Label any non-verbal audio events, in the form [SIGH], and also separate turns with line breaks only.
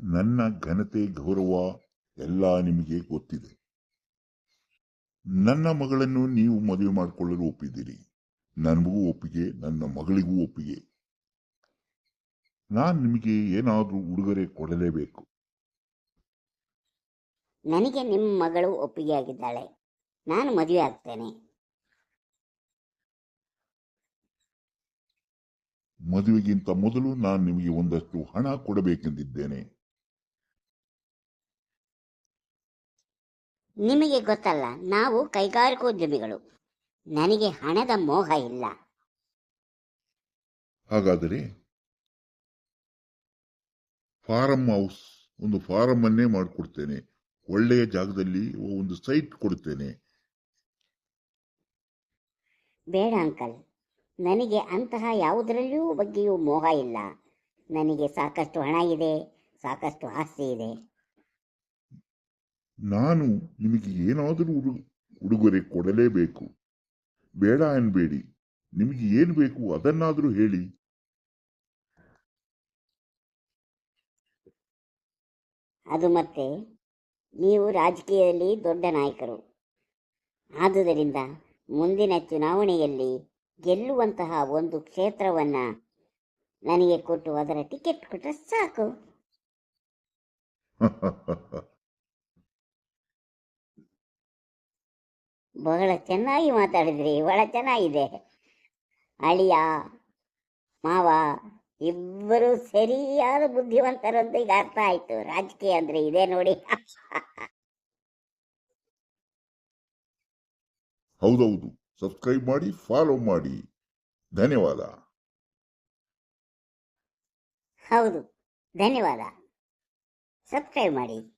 ನನ್ನ ಘನತೆ ಗೌರವ ಎಲ್ಲ ನಿಮಗೆ ಗೊತ್ತಿದೆ. ನನ್ನ ಮಗಳನ್ನು ನೀವು ಮದುವೆ ಮಾಡಿಕೊಳ್ಳಲು ಒಪ್ಪಿದ್ದೀರಿ. ನನಗೂ ಒಪ್ಪಿಗೆ ನನ್ನ ಮಗಳಿಗೂ ಒಪ್ಪಿಗೆ. ನಾನು ನಿಮಗೆ ಏನಾದರೂ ಉಡುಗೊರೆ ಕೊಡಲೇಬೇಕು.
ನನಗೆ ನಿಮ್ಮ ಮಗಳು ಒಪ್ಪಿಗೆ ಆಗಿದ್ದಾಳೆ ನಾನು ಮದುವೆ ಆಗ್ತೇನೆ.
ಮದುವೆಗಿಂತ ಮೊದಲು ನಾನು ನಿಮಗೆ ಒಂದಷ್ಟು ಹಣ ಕೊಡಬೇಕೆಂದಿದ್ದೇನೆ.
ನಿಮಗೆ ಗೊತ್ತಲ್ಲ ನಾವು ಕೈಗಾರಿಕೋದ್ಯಮಿಗಳು. ನನಗೆ ಹಣದ ಮೋಹ ಇಲ್ಲ.
ಹಾಗಾದರೆ ಫಾರಂ ಹೌಸ್ ಒಂದು ಫಾರಂ ಅನ್ನೇ ಮಾಡಿಕೊಡ್ತೇನೆ. ಒಳ್ಳೆಯ ಜಾಗದಲ್ಲಿ ಒಂದು ಸೈಟ್ ಕೊಡ್ತೇನೆ.
ಬೇಡ ಅಂಕಲ್. ನನಗೆ ಅಂತಹ ಯಾವುದರಲ್ಲಿಯೂ ಬಗ್ಗೆಯೂ ಮೋಹ ಇಲ್ಲ. ನನಗೆ ಸಾಕಷ್ಟು ಹಣ ಇದೆ ಸಾಕಷ್ಟು ಆಸ್ತಿ ಇದೆ.
ನಾನು ನಿಮಗೆ ಏನಾದರೂ ಉಡು ಉಡುಗೊರೆ ಕೊಡಲೇಬೇಕು. ಬೇಡ ಅನ್ಬೇಡಿ. ನಿಮಗೆ ಏನು ಬೇಕು ಅದನ್ನಾದರೂ ಹೇಳಿ.
ಅದು ಮತ್ತೆ ನೀವು ರಾಜಕೀಯದಲ್ಲಿ ದೊಡ್ಡ ನಾಯಕರು. ಆದುದರಿಂದ ಮುಂದಿನ ಚುನಾವಣೆಯಲ್ಲಿ ಗೆಲ್ಲುವಂತಹ ಒಂದು ಕ್ಷೇತ್ರವನ್ನ ನನಗೆ ಕೊಟ್ಟು ಅದರ ಟಿಕೆಟ್ ಕೊಟ್ಟರೆ ಸಾಕು. [LAUGHS] ಬಹಳ ಚೆನ್ನಾಗಿ ಮಾತಾಡಿದ್ರಿ ಬಹಳ ಚೆನ್ನಾಗಿದೆ. ಅಳಿಯ ಮಾವ ಇಬ್ಬರು ಸರಿಯಾದ ಬುದ್ಧಿವಂತರು ಅಂತ ಈಗ ಅರ್ಥ ಆಯ್ತು. ರಾಜಕೀಯ ಅಂದ್ರೆ ಇದೆ ನೋಡಿ.
ಹೌದೌದು. ಸಬ್ಸ್ಕ್ರೈಬ್ ಮಾಡಿ ಫಾಲೋ ಮಾಡಿ. ಧನ್ಯವಾದ.
ಹೌದು. ಧನ್ಯವಾದ. ಸಬ್ಸ್ಕ್ರೈಬ್ ಮಾಡಿ.